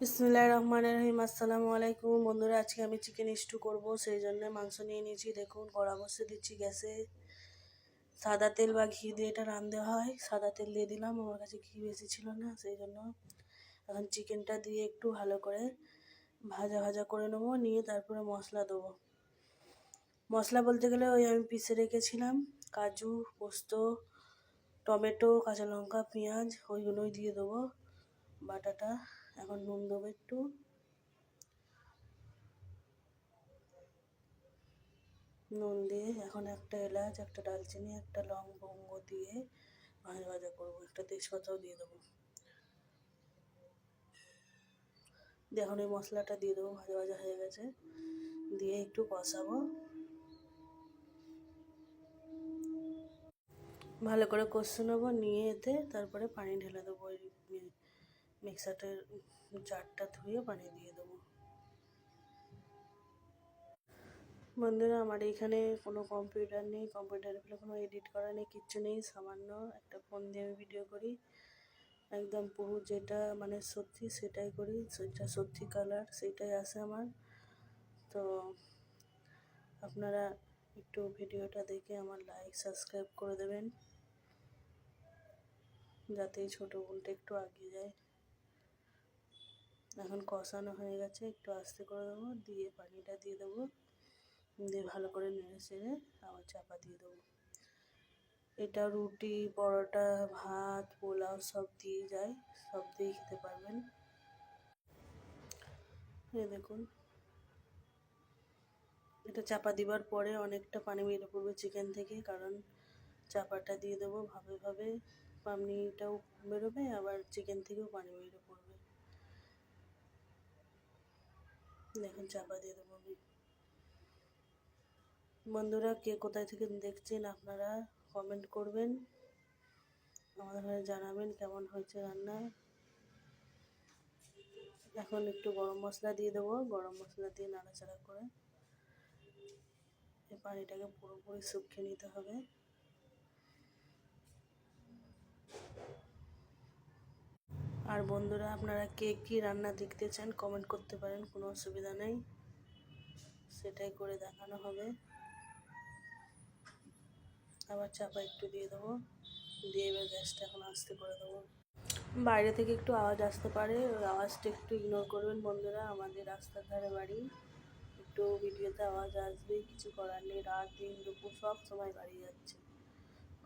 বিসমুল্লাহ রহমান রহিম। আসসালামু আলাইকুম। বন্ধুরা, আজকে আমি চিকেন স্টু করব। সেই জন্য মাংস নিয়ে নিয়েছি। দেখুন কড়া বসে দিচ্ছি গ্যাসে। সাদা তেল বা ঘি দিয়ে এটা রাঁধতে হয়। সাদা তেল দিয়ে দিলাম। আমার কাছে ঘি বেশি ছিল না, সেই জন্য এখন চিকেনটা দিয়ে একটু ভালো করে ভাজা ভাজা করে নেব। নিয়ে তারপরে মশলা দেবো। মশলা বলতে গেলে ওই আমি পিষে রেখেছিলাম। কাজু, পোস্ত, টমেটো, কাঁচা লঙ্কা, পেঁয়াজ, ওইগুলোই দিয়ে দেবো। বাটাটা। এখন নুন দেবো একটু। নুন দিয়ে এখন একটা এলাচ, একটা ডালচিনি, একটা লবঙ্গ দিয়ে ভাজা ভাজা করব। একটা তেজপাতাও দিয়ে দেবো। দিয়ে এখন এই মশলাটা দিয়ে দেবো, ভাজা ভাজা হয়ে গেছে। দিয়ে একটু কষাবো। ভালো করে কষে নেব, নিয়ে এতে তারপরে পানি ঢেলে দেবো ওই মিক্সারটার জারটা ধুয়ে বানিয়ে দিয়ে দেবো। বন্ধুরা, আমার এখানে কোনো কম্পিউটার নেই, কম্পিউটারে ফেলে কোনো এডিট করা নেই, কিচ্ছু নেই, সামান্য একটা ফোন দিয়ে আমি ভিডিও করি। একদম পুরো যেটা মানে সত্যি সেটাই করি সেটা সত্যি কালার সেটাই আসে আমার। তো আপনারা একটু ভিডিওটা দেখে আমার লাইক সাবস্ক্রাইব করে দেবেন, যাতে ছোটো বোনটা একটু আগিয়ে যায়। এখন কষানো হয়ে গেছে, একটু আস্তে করে দেবো, দিয়ে পানিটা দিয়ে দেবো। দিয়ে ভালো করে নেড়ে চেড়ে আবার চাপা দিয়ে দেবো। এটা রুটি, পরোটা, ভাত, পোলাও সব দিয়ে যায়, সব দিয়ে খেতে পারবেন। এই দেখুন। এটা চাপা দিবার পরে অনেকটা পানি বেরিয়ে পড়বে চিকেন থেকে, কারণ চাপাটা দিয়ে দেবো ভাবে ভাবে। পানিটাও বেরোবে, আবার চিকেন থেকেও পানি বেরিয়ে পড়বে। দেখুন চাপা দিয়ে দেবো বন্ধুরা, কে কোথায় থেকে দেখছেন আপনারা কমেন্ট করবেন। আমাদের জানাবেন কেমন হয়েছে রান্না। এখন একটু গরম মশলা দিয়ে দেবো, গরম মশলা দিয়ে নাড়াচাড়া করে। পানিটাকে পুরোপুরি শুকিয়ে নিতে হবে। আর বন্ধুরা, আপনারা কে কী রান্না দেখতে চান কমেন্ট করতে পারেন, কোনো অসুবিধা নেই। সেটাই করে দেখানো হবে। আবার চাপা একটু দিয়ে দেবো। দিয়ে এবার গ্যাসটা এখন আস্তে করে দেবো। বাইরে থেকে একটু আওয়াজ আসতে পারে, ওই আওয়াজটা একটু ইগনোর করবেন বন্ধুরা, আমাদের রাস্তার ধারে বাড়ি। একটু ভিডিওতে আওয়াজ আসবে, কিছু করার নেই, রাত, দিন, দুপুর, সব সময় বাড়ি যাচ্ছে।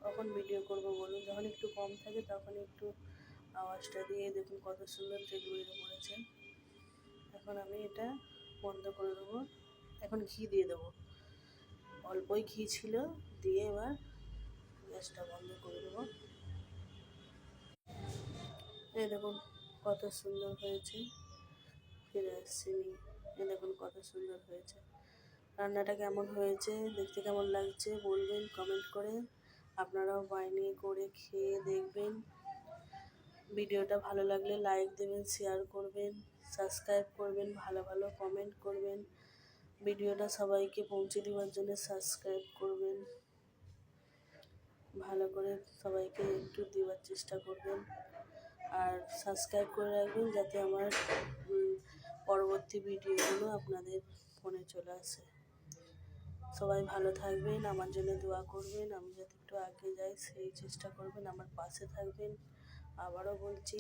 কখন ভিডিও করব বলুন, যখন একটু কম থাকে তখন একটু আওয়াজটা দিয়ে দেখুন কত সুন্দর তেল বেরিয়ে পড়েছে। এখন আমি এটা বন্ধ করে দেবো। এখন ঘি দিয়ে দেবো। অল্পই ঘি ছিল, দিয়ে এবার গ্যাসটা বন্ধ করে দেবো। এই দেখুন কত সুন্দর হয়েছে। ফিরে আসছি এই দেখুন কত সুন্দর হয়েছে। রান্নাটা কেমন হয়েছে, দেখতে কেমন লাগছে বলবেন কমেন্ট করে। আপনারাও বানিয়ে করে খেয়ে দেখবেন। ভিডিওটা ভালো লাগলে লাইক দেবেন শেয়ার করবেন সাবস্ক্রাইব করবেন, ভালো ভালো কমেন্ট করবেন। ভিডিওটা সবাইকে পৌঁছে দেওয়ার জন্য সাবস্ক্রাইব করবেন। ভালো করে সবাইকে একটু দেওয়ার চেষ্টা করবেন। আর সাবস্ক্রাইব করে রাখবেন যাতে আমার পরবর্তী ভিডিওগুলো আপনাদের ফোনে চলে আসে। সবাই ভালো থাকবেন, আমার জন্য দোয়া করবেন, আমি যাতে একটু আগে যাই সেই চেষ্টা করবেন, আমার পাশে থাকবেন। আবারও বলছি